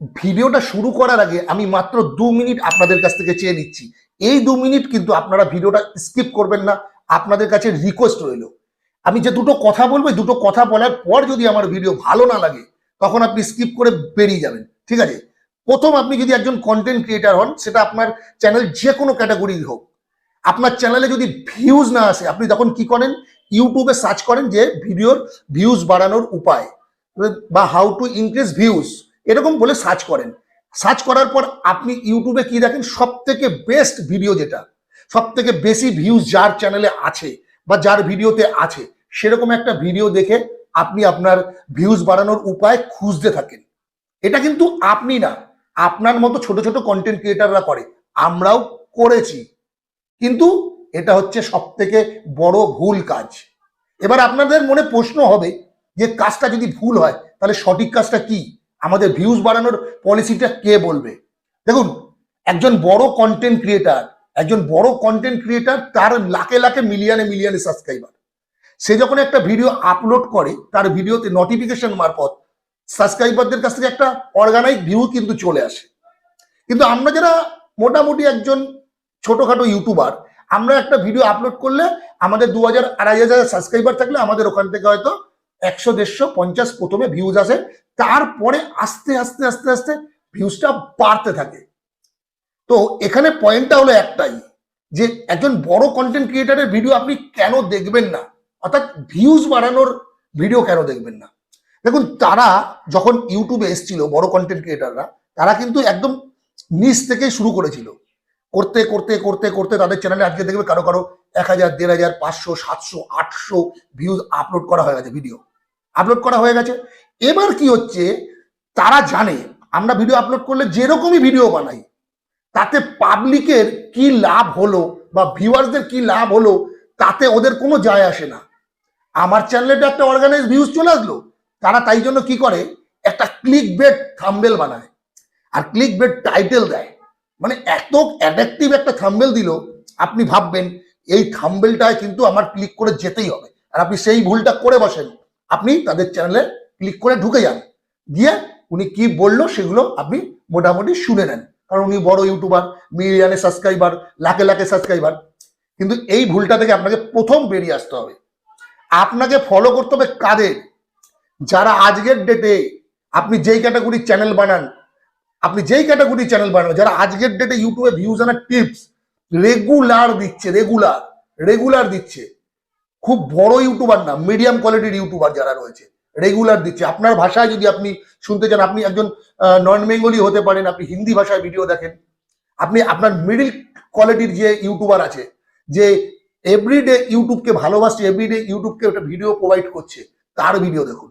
ভিডিওটা শুরু করার আগে আমি মাত্র দু মিনিট আপনাদের কাছ থেকে চেয়ে নিচ্ছি। এই দু মিনিট কিন্তু আপনারা ভিডিওটা স্কিপ করবেন না, আপনাদের কাছে রিকোয়েস্ট রইল। আমি যে দুটো কথা বলব দুটো কথা বলার পর যদি আমার ভিডিও ভালো না লাগে, তখন আপনি স্কিপ করে বেরিয়ে যাবেন। ঠিক আছে? প্রথম আপনি যদি একজন কন্টেন্ট ক্রিয়েটার হন, সেটা আপনার চ্যানেল যে কোনো ক্যাটাগরির হোক। আপনার চ্যানেলে যদি ভিউজ না আসে, আপনি তখন কি করেন? ইউটিউবে সার্চ করেন যে, ভিডিওর ভিউজ বাড়ানোর উপায় বা হাউ টু ইনক্রিজ ভিউজ এরকম বলে সার্চ করেন। সার্চ করার পর আপনি ইউটিউবে কি দেখেন? সব থেকে বেস্ট ভিডিও যেটা সব থেকে বেশি ভিউজ যার চ্যানেলে আছে বা যার ভিডিওতে আছে, সেরকম একটা ভিডিও দেখে আপনি আপনার ভিউজ বাড়ানোর উপায় খুঁজতে থাকেন। এটা কিন্তু আপনি না, আপনার মতো ছোট ছোট কন্টেন্ট ক্রিয়েটাররা করে, আমরাও করেছি। কিন্তু এটা হচ্ছে সব থেকে বড় ভুল কাজ। এবার আপনাদের মনে প্রশ্ন হবে যে কাজটা যদি ভুল হয়, তাহলে সঠিক কাজটা কি? আমাদের ভিউজ বাড়ানোর পলিসিটা কে বলবে? দেখুন, একজন বড় কন্টেন্ট ক্রিয়েটার একজন বড় কন্টেন্ট ক্রিয়েটার তার লাখে লাখে মিলিয়নে মিলিয়নে সাবস্ক্রাইবার সে যখন একটা ভিডিও আপলোড করে, তার ভিডিওতে নোটিফিকেশন মারফত সাবস্ক্রাইবারদের কাছ থেকে একটা অর্গানাইজ ভিউ কিন্তু চলে আসে। কিন্তু আমরা যারা মোটামুটি একজন ছোটখাটো ইউটিউবার আমরা একটা ভিডিও আপলোড করলে আমাদের দু হাজার, আড়াই হাজার সাবস্ক্রাইবার থাকলে আমাদের ওখান থেকে হয়তো একশো দেড়শো পঞ্চাশ প্রথমে ভিউজ আসে, তারপরে আস্তে আস্তে আস্তে আস্তে ভিউজটা বাড়তে থাকে। তো এখানে পয়েন্টটা হলো একটাই, যে একজন বড় কন্টেন্ট ক্রিয়েটারের ভিডিও আপনি কেন দেখবেন না? অর্থাৎ ভিউজ বাড়ানোর ভিডিও কেন দেখবেন না? দেখুন, তারা যখন ইউটিউবে এসেছিল, বড় কন্টেন্ট ক্রিয়েটাররা তারা কিন্তু একদম নিচ থেকে শুরু করেছিল। করতে করতে করতে করতে তাদের চ্যানেলে আজকে দেখবে কারও কারও এক হাজার, দেড় হাজার, পাঁচশো, সাতশো, আটশো ভিউজ আপলোড করা হয়ে গেছে ভিডিও আপলোড করা হয়ে গেছে। এবার কি হচ্ছে, তারা জানে, আমরা ভিডিও আপলোড করলে যেরকমই ভিডিও বানাই, তাতে পাবলিকের কি লাভ হলো বা ভিউয়ার্সদের কি লাভ হলো, তাতে ওদের কোনো যায় আসে না। আমার চ্যানেলে তো একটা অর্গানাইজ ভিউজ চলে আসলো, তারা তাই জন্য কি করে, একটা ক্লিক বেড থাম্বেল বানায়। আর ক্লিক বেড টাইটেল দেয়। মানে এত অ্যাট্রাকটিভ একটা থাম্বেল দিল, আপনি ভাববেন, এই থাম্বেলটায় কিন্তু আমার ক্লিক করে যেতেই হবে। আর আপনি সেই ভুলটা করে বসেন। আপনি তাদের চ্যানেলে ক্লিক করে ঢুকে যান। গিয়ে উনি কি বলল সেগুলো আপনি মোটামুটি শুনে নেন। কারণ উনি বড় ইউটিউবার মিলিয়নে সাবস্ক্রাইবার লাখে লাখে সাবস্ক্রাইবার কিন্তু এই ভুলটা থেকে আপনাকে প্রথম বেরিয়ে আসতে হবে। আপনাকে ফলো করতে হবে কাদের? যারা আজকের ডেটে আপনি যেই ক্যাটাগরি চ্যানেল বানান, আপনি যেই ক্যাটাগরি চ্যানেল বানান, যারা আজকের ডেটে ইউটিউবে ভিউজ আনার টিপস রেগুলার দিচ্ছে রেগুলার রেগুলার দিচ্ছে। খুব বড় ইউটিউবার না মিডিয়াম কোয়ালিটির ইউটিউবার যারা রয়েছে রেগুলার দিচ্ছে। আপনার ভাষায় যদি আপনি শুনতে চান, আপনি একজন নন বেঙ্গলি হতে পারেন, আপনি হিন্দি ভাষায় ভিডিও দেখেন, আপনি আপনার মিডিল কোয়ালিটির যে ইউটিউবার আছে, যে এভরিডে ইউটিউবকে ভালোবাসছে এভরিডে ইউটিউবকে একটা ভিডিও প্রোভাইড করছে, তার ভিডিও দেখুন।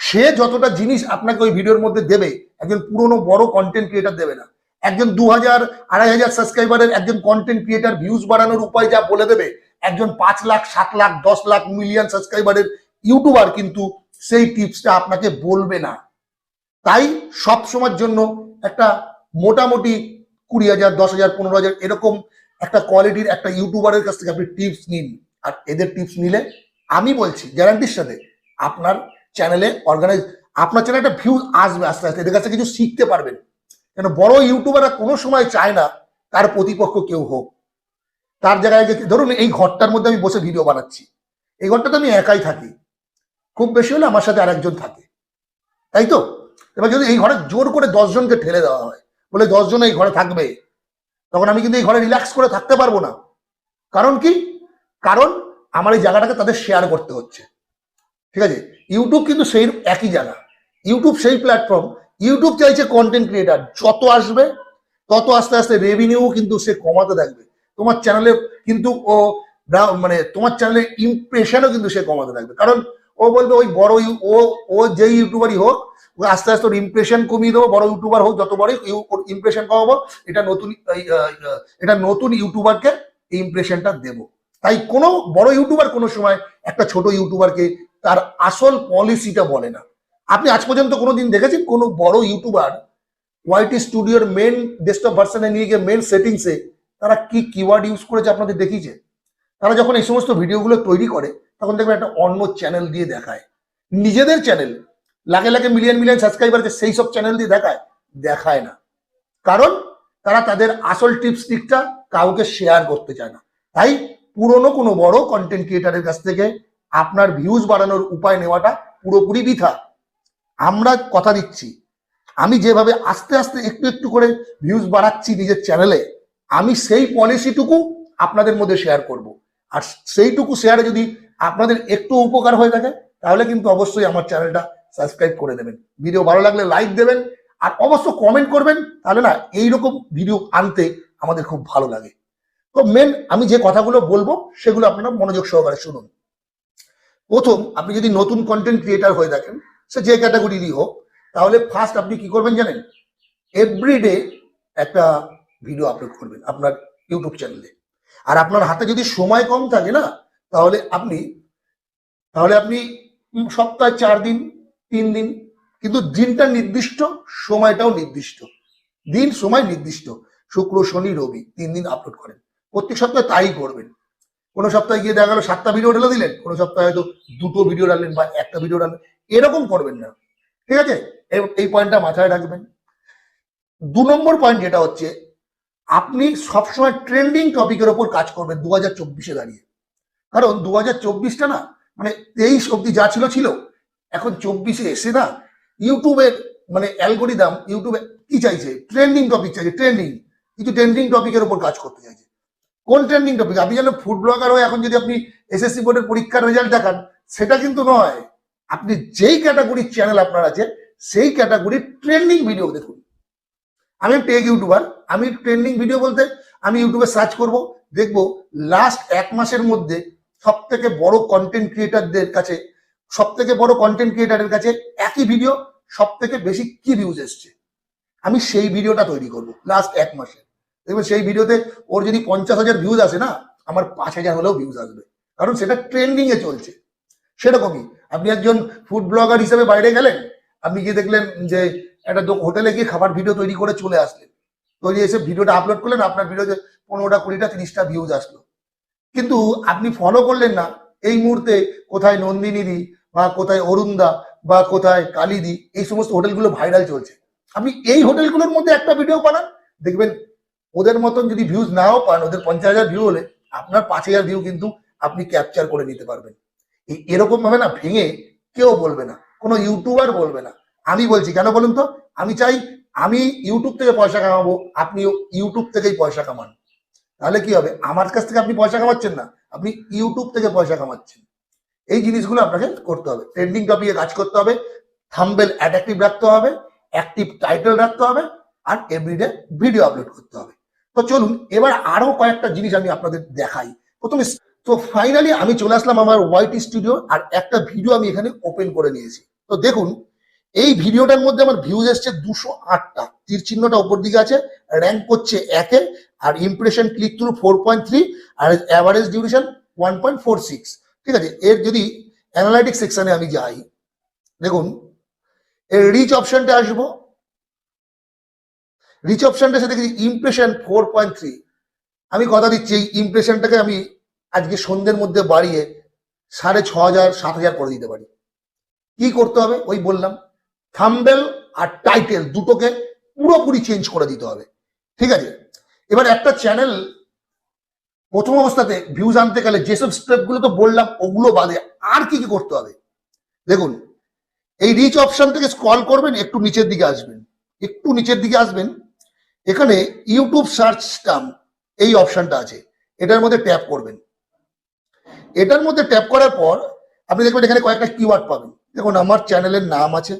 সে যতটা জিনিস আপনাকে ওই ভিডিওর মধ্যে দেবে, একজন পুরনো বড় কন্টেন্ট ক্রিয়েটার দেবে না। একজন দু হাজার আড়াই হাজার সাবস্ক্রাইবারের একজন কন্টেন্ট ক্রিয়েটার ভিউজ বাড়ানোর উপায় যা বলে দেবে একজন পাঁচ লাখ, সাত লাখ, দশ লাখ মিলিয়ন সাবস্ক্রাইবারের ইউটিউবার কিন্তু সেই টিপসটা আপনাকে বলবে না। তাই সব সময়ের জন্য একটা মোটামুটি কুড়ি হাজার, দশ হাজার, পনেরো হাজার এরকম একটা কোয়ালিটির একটা ইউটিউবারের কাছ থেকে আপনি টিপস নিন। আর এদের টিপস নিলে আমি বলছি গ্যারান্টির সাথে আপনার চ্যানেলে অর্গানাইজ আপনার চ্যানেলে একটা ভিউ আসবে আস্তে আস্তে, এদের কাছে কিছু শিখতে পারবেন। কেন, বড় ইউটিউবাররা কোনো সময় চায় না তার প্রতিপক্ষ কেউ হোক। তার জায়গায় যে ধরুন এই ঘরটার মধ্যে আমি বসে ভিডিও বানাচ্ছি। এই ঘরটাতে আমি একাই থাকি। খুব বেশি হলে আমার সাথে আরেকজন থাকে। তাই তো? এবার যদি এই ঘরে জোর করে দশজনকে ঠেলে দেওয়া হয়, বলে দশজন এই ঘরে থাকবে, তখন আমি কিন্তু এই ঘরে রিল্যাক্স করে থাকতে পারব না। কারণ কি? কারণ আমার এই জায়গাটাকে তাদের শেয়ার করতে হচ্ছে। ঠিক আছে? ইউটিউব কিন্তু সেই একই জায়গা। ইউটিউব সেই প্ল্যাটফর্ম ইউটিউব চাইছে কন্টেন্ট ক্রিয়েটার যত আসবে, তত আস্তে আস্তে রেভিনিউ কিন্তু সে কমাতে থাকবে। তোমার চ্যানেলে কিন্তু ও মানে তোমার চ্যানেলের ইমপ্রেশনও কিন্তু সে কমাতে থাকবে। কারণ ও বলবে ওই বড় ও ও যেই ইউটিউবারই হোক আস্তে আস্তে ওর ইমপ্রেশন কমিয়ে দেবো, বড় ইউটিউবার হোক, যত ওর ইমপ্রেশন কমাবো, এটা নতুন এটা নতুন ইউটিউবারকে এই ইমপ্রেশনটা দেবো। তাই কোনো বড় ইউটিউবার কোনো সময় একটা ছোট ইউটিউবারকে তার আসল পলিসিটা বলে না। আপনি আজ পর্যন্ত কোনোদিন দেখেছেন কোনো বড় ইউটিউবার ওয়াইটি স্টুডিওর মেন ডেস্কটপ ভার্সনে নিয়ে গিয়ে মেন সেটিংসে তারা কি কিওয়ার্ড ইউজ করেছে আপনাদের দেখিয়েছে? তারা যখন এই সমস্ত ভিডিওগুলো তৈরি করে, তখন দেখবেন একটা অন্য চ্যানেল দিয়ে দেখায়। নিজেদের চ্যানেল লাখে লাখে মিলিয়ন মিলিয়ন সাবস্ক্রাইবার আছে, সেই সব চ্যানেল দিয়ে দেখায় দেখায় না। কারণ তারা তাদের আসল টিপস টিকটা কাউকে শেয়ার করতে চায় না। তাই পুরনো কোনো বড় কন্টেন্ট ক্রিয়েটারের কাছ থেকে আপনার ভিউজ বাড়ানোর উপায় নেওয়াটা পুরোপুরি বৃথা। আমরা কথা দিচ্ছি। আমি যেভাবে আস্তে আস্তে একটু একটু করে ভিউজ বাড়াচ্ছি নিজের চ্যানেলে আমি সেই পলিসিটুকু আপনাদের মধ্যে শেয়ার করব। আর সেইটুকু শেয়ারে যদি আপনাদের একটু উপকার হয়ে থাকে, তাহলে কিন্তু অবশ্যই আমার চ্যানেলটা সাবস্ক্রাইব করে দেবেন। ভিডিও ভালো লাগলে লাইক দেবেন, আর অবশ্য কমেন্ট করবেন, তাহলে না এইরকম ভিডিও আনতে আমাদের খুব ভালো লাগে। তো মেন আমি যে কথাগুলো বলব, সেগুলো আপনারা মনোযোগ সহকারে শুনুন। প্রথম, আপনি যদি নতুন কন্টেন্ট ক্রিয়েটার হয়ে থাকেন, সে যে ক্যাটাগরিরই হোক, তাহলে ফার্স্ট আপনি কি করবেন জানেন? এভরিডে একটা ভিডিও আপলোড করবেন আপনার ইউটিউব চ্যানেলে আর আপনার হাতে যদি সময় কম থাকে না, তাহলে আপনি তাহলে আপনি সপ্তাহে চার দিন, তিন দিন, কিন্তু দিনটা নির্দিষ্ট, সময়টাও নির্দিষ্ট। দিন, সময় নির্দিষ্ট। শুক্র, শনি, রবি, তিন দিন আপলোড করেন। প্রত্যেক সপ্তাহে তাই করবেন। কোনো সপ্তাহে গিয়ে দেখা গেলো সাতটা ভিডিও ঢেলে দিলেন, কোনো সপ্তাহে হয়তো দুটো ভিডিও ডাললেন বা একটা ভিডিও ডাললেন এরকম করবেন না। ঠিক আছে? এই পয়েন্টটা মাথায় রাখবেন। দু নম্বর পয়েন্ট যেটা হচ্ছে আপনি সবসময় ট্রেন্ডিং টপিকের ওপর কাজ করবেন দু হাজার চব্বিশে দাঁড়িয়ে। কারণ দু হাজার চব্বিশটা না মানে তেইশ অব্দি যা ছিল ছিল। এখন চব্বিশে এসে না, ইউটিউবের মানে অ্যালগোরিদাম, ইউটিউবে কি চাইছে? ট্রেন্ডিং টপিক চাইছে ট্রেন্ডিং কিছু ট্রেন্ডিং টপিকের ওপর কাজ করতে চাইছে। কোন ট্রেন্ডিং টপিক আপনি যেন ফুড ব্লগার হয়ে এখন যদি আপনি এসএসসি বোর্ডের পরীক্ষার রেজাল্ট দেখান, সেটা কিন্তু নয়। আপনি যেই ক্যাটাগরির চ্যানেল আপনার আছে, সেই ক্যাটাগরির ট্রেন্ডিং ভিডিও দেখুন। আমি টেক ইউটিউবার আমি ট্রেন্ডিং ভিডিও বলতে আমি ইউটিউবে সার্চ করব, দেখব লাস্ট এক মাসের মধ্যে সব থেকে বড় কন্টেন্ট ক্রিয়েটারদের কাছে সব থেকে বড় কন্টেন্ট ক্রিয়েটারের কাছে একই ভিডিও সব থেকে বেশি কি ভিউজ এসছে। আমি সেই ভিডিওটা তৈরি করব লাস্ট এক মাসে। দেখবেন সেই ভিডিওতে ওর যদি পঞ্চাশ হাজার ভিউজ আসে না, আমার পাঁচ হাজার হলেও ভিউজ আসবে। কারণ সেটা ট্রেন্ডিং এ চলছে। সেরকমই আপনি একজন ফুড ব্লগার হিসেবে বাইরে গেলেন, আপনি গিয়ে দেখলেন যে একটা হোটেলে গিয়ে খাবার ভিডিও তৈরি করে চলে আসলেন। তৈরি এসে ভিডিওটা আপলোড করলেন, আপনার ভিডিওতে পনেরোটা, কুড়িটা, তিরিশটা ভিউজ আসলো। কিন্তু আপনি ফলো করলেন না। এই মুহূর্তে কোথায় নন্দিনীদি বা কোথায় অরুণদা বা কোথায় কালিদি, এই সমস্ত হোটেলগুলো ভাইরাল চলছে। আপনি এই হোটেলগুলোর মধ্যে একটা ভিডিও বানান, দেখবেন ওদের মতন যদি ভিউজ নাও পান, ওদের পঞ্চাশ হাজার ভিউ হলে আপনার পাঁচ হাজার ভিউ কিন্তু আপনি ক্যাপচার করে নিতে পারবেন। এরকম ভাবে না ভেঙে কেউ বলবে না। কোনো ইউটিউবার বলবে না। আমি বলছি, কেন বলুন তো? আমি চাই আমি ইউটিউব থেকে পয়সা কামাবো, আপনি ইউটিউব থেকেই পয়সা কামান। তাহলে কি হবে? আমার কাছ থেকে আপনি পয়সা কামাচ্ছেন না, আপনি ইউটিউব থেকে পয়সা কামাচ্ছেন। এই জিনিসগুলো আপনাকে করতে হবে। ট্রেন্ডিং টপিকে কাজ করতে হবে থাম্বেল অ্যাট্রাকটিভ রাখতে হবে অ্যাক্টিভ টাইটেল রাখতে হবে, আর এভরিডে ভিডিও আপলোড করতে হবে। তো চলুন, এবার আরও কয়েকটা জিনিস আমি আপনাদের দেখাই। প্রথমে, তো ফাইনালি আমি চলে আসলাম আমার ওয়াইট স্টুডিও আর একটা ভিডিও আমি এখানে ওপেন করে নিয়েছি। তো দেখুন এই ভিডিওটার মধ্যে আমার ভিউজ এসছে দুশো আটটা। তীর চিহ্নটা উপর দিকে আছে র্যাঙ্ক করছে একে, আর impression click through four point three আর average duration one point four six ঠিক আছে, এর যদি অ্যানালাইটিক সেকশনে আমি যাই, দেখুন, এর রিচ অপশনটা আসব। রিচ অপশনটা এসে দেখি ইমপ্রেশন ফোর পয়েন্ট থ্রি আমি কথা দিচ্ছি, এই ইমপ্রেশনটাকে আমি আজকে সন্ধ্যের মধ্যে বাড়িয়ে সাড়ে ছ হাজার, সাত হাজার করে দিতে পারি। কি করতে হবে? ওই বললাম। থাম্বেল আর টাইটেল দুটোকে পুরোপুরি চেঞ্জ করে দিতে হবে। ঠিক আছে? এবার একটা চ্যানেল প্রথম অবস্থাতে ভিউজ আনতে গেলে যেসব স্টেপগুলো তো বললাম, ওগুলো বাদে আর কি কি করতে হবে? দেখুন, এই রিচ অপশন থেকে স্ক্রল করবেন, একটু নিচের দিকে আসবেন। একটু নিচের দিকে আসবেন। এখানে ইউটিউব সার্চ স্টাম এই অপশনটা আছে। এটার মধ্যে ট্যাপ করবেন। এটার মধ্যে ট্যাপ করার পর আপনি দেখবেন এখানে কয়েকটা কিওয়ার্ড পাবেন। দেখুন, আমার চ্যানেলের নাম আছে।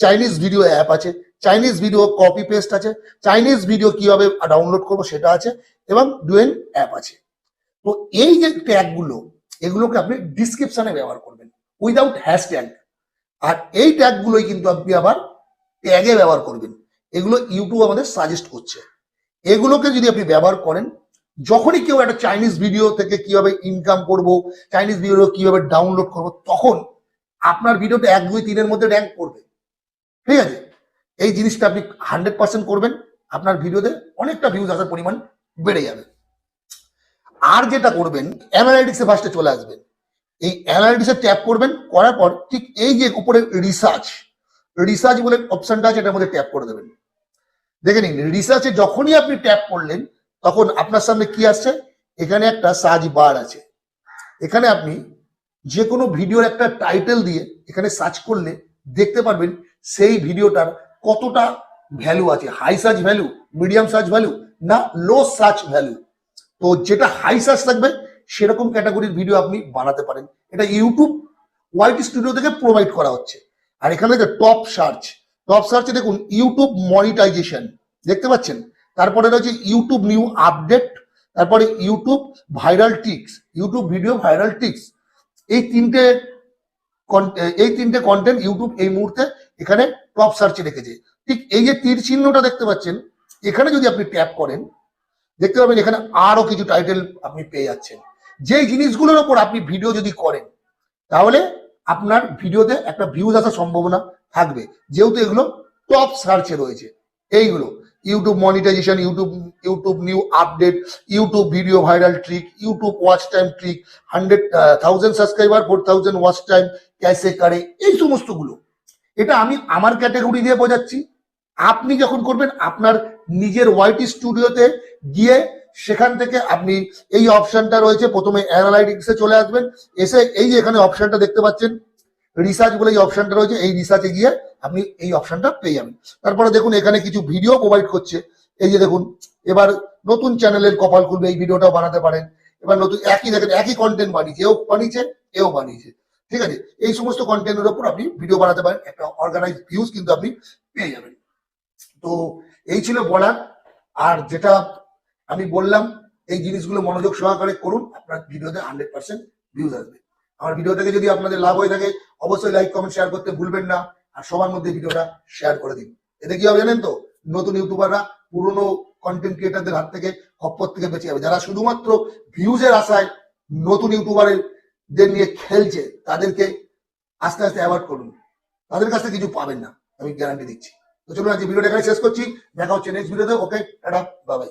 চাইনিজ ভিডিও অ্যাপ আছে চাইনিজ ভিডিও কপি পেস্ট আছে চাইনিজ ভিডিও কীভাবে ডাউনলোড করব সেটা আছে এবং ডুয়েল অ্যাপ আছে। তো এই যে ট্যাগগুলো, এগুলোকে আপনি ডিসক্রিপশনে ব্যবহার করবেন উইদাউট হ্যাশট্যাগ আর এই ট্যাগগুলোই কিন্তু আপনি আবার ট্যাগে ব্যবহার করবেন। এগুলো ইউটিউব আমাদের সাজেস্ট করছে। এগুলোকে যদি আপনি ব্যবহার করেন, যখনই কেউ একটা চাইনিজ ভিডিও থেকে কীভাবে ইনকাম করব চাইনিজ ভিডিও কীভাবে ডাউনলোড করব, তখন আপনার ভিডিওটা এক, দুই, তিনের মধ্যে র্যাঙ্ক করবে ঠিক আছে? এই জিনিসটা আপনি হান্ড্রেড পার্সেন্ট করবেন, আপনার ভিডিওতে অনেকটা ভিউজ আসার পরিমাণ বেড়ে যাবে। আর যেটা করবেন অ্যানালাইটিক্সে ফার্স্টে চলে আসবেন। এই অ্যানালাইটিক্সে ট্যাপ করবেন, করার পর ঠিক এই যে উপরে রিসার্চ রিসার্চ বলে অপশনটা আছে, এটার মধ্যে ট্যাপ করে দেবেন। দেখে নিন রিসার্চে যখনই আপনি ট্যাপ করলেন, তখন আপনার সামনে কি আসছে? এখানে একটা সার্চ বার আছে। এখানে আপনি যে কোনো ভিডিওর একটা টাইটেল দিয়ে এখানে সার্চ করলে দেখতে পারবেন সেই ভিডিওটার কতটা ভ্যালু আছে? High search value medium search value না লো সার্চ ভ্যালু তো যেটা হাই সার্চ থাকবে সেরকম ক্যাটাগরির ভিডিও আপনি বানাতে পারেন। এটা ইউটিউব ওয়াইটি স্টুডিও থেকে প্রোভাইড করা হচ্ছে। আর এখানে যে টপ সার্চ টপ সার্চে দেখুন ইউটিউব মনিটাইজেশন দেখতে পাচ্ছেন? তারপরে রয়েছে ইউটিউব নিউ আপডেট তারপরে YouTube viral tricks YouTube video viral tricks এই তিনটে এই তিনটে কন্টেন্ট ইউটিউব এই মুহূর্তে এখানে টপ সার্চে রেখেছে। ঠিক এই যে তীর চিহ্নটা দেখতে পাচ্ছেন, এখানে যদি আপনি ট্যাপ করেন, দেখতে পাবেন এখানে আরও কিছু টাইটেল আপনি পেয়ে যাচ্ছেন। যেই জিনিসগুলোর ওপর আপনি ভিডিও যদি করেন, তাহলে আপনার ভিডিওতে একটা ভিউজ আসার সম্ভাবনা থাকবে। যেহেতু এগুলো টপ সার্চে রয়েছে। এইগুলো YouTube monetization YouTube YouTube new update YouTube video viral trick YouTube watch time trick hundred thousand subscriber four thousand watch time ক্যাসে কারে এই সমস্তগুলো। এটা আমি আমার ক্যাটাগরি দিয়ে বোঝাচ্ছি। আপনি যখন করবেন, আপনার নিজের ওয়াইটি স্টুডিওতে গিয়ে সেখান থেকে আপনি এই অপশনটা রয়েছে। প্রথমে অ্যানালাইটিক্সে চলে আসবেন। এসে এই যে এখানে অপশনটা দেখতে পাচ্ছেন রিসার্চ বলে এই অপশনটা রয়েছে, এই রিসার্চে গিয়ে আপনি এই অপশনটা পেয়ে যাবেন। তারপরে দেখুন, এখানে কিছু ভিডিও প্রোভাইড করছে। এই যে দেখুন, এবার নতুন চ্যানেলের কপাল খুলবে, এই ভিডিওটাও বানাতে পারেন। এবার নতুন, একই দেখেন, একই কন্টেন্ট বানিয়েছে, এও বানিয়েছে এও বানিয়েছে। ঠিক আছে? এই সমস্ত কন্টেন্টের উপর আপনি ভিডিও বানাতে পারেন। একটা অর্গানাইজ ভিউজ কিন্তু আপনি পেয়ে যাবেন। তো এই ছিল বলার। আর যেটা আমি বললাম, এই জিনিসগুলো মনোযোগ সহকারে করুন। আপনার ভিডিওতে হান্ড্রেড পার্সেন্ট ভিউজ আসবে। আমার ভিডিও থেকে যদি আপনাদের লাভ হয়ে থাকে, অবশ্যই লাইক কমেন্ট শেয়ার করতে ভুলবেন না। আর সবার মধ্যে ভিডিওটা শেয়ার করে দিন। এতে কি হবে জানেন তো? নতুন ইউটিউবাররা পুরনো কন্টেন্ট ক্রিয়েটারদের হাত থেকে খপ্পর থেকে বেঁচে যাবে। যারা শুধুমাত্র ভিউজের আশায় নতুন ইউটিউবারদের নিয়ে খেলছে, তাদেরকে আস্তে আস্তে অ্যাভয়েড করুন। তাদের কাছ থেকে কিছু পাবেন না, আমি গ্যারান্টি দিচ্ছি। তো চলুন আজকে ভিডিওটা এখানে শেষ করছি। দেখা হচ্ছে নেক্সট ভিডিওতে ওকে টাটা বাবাই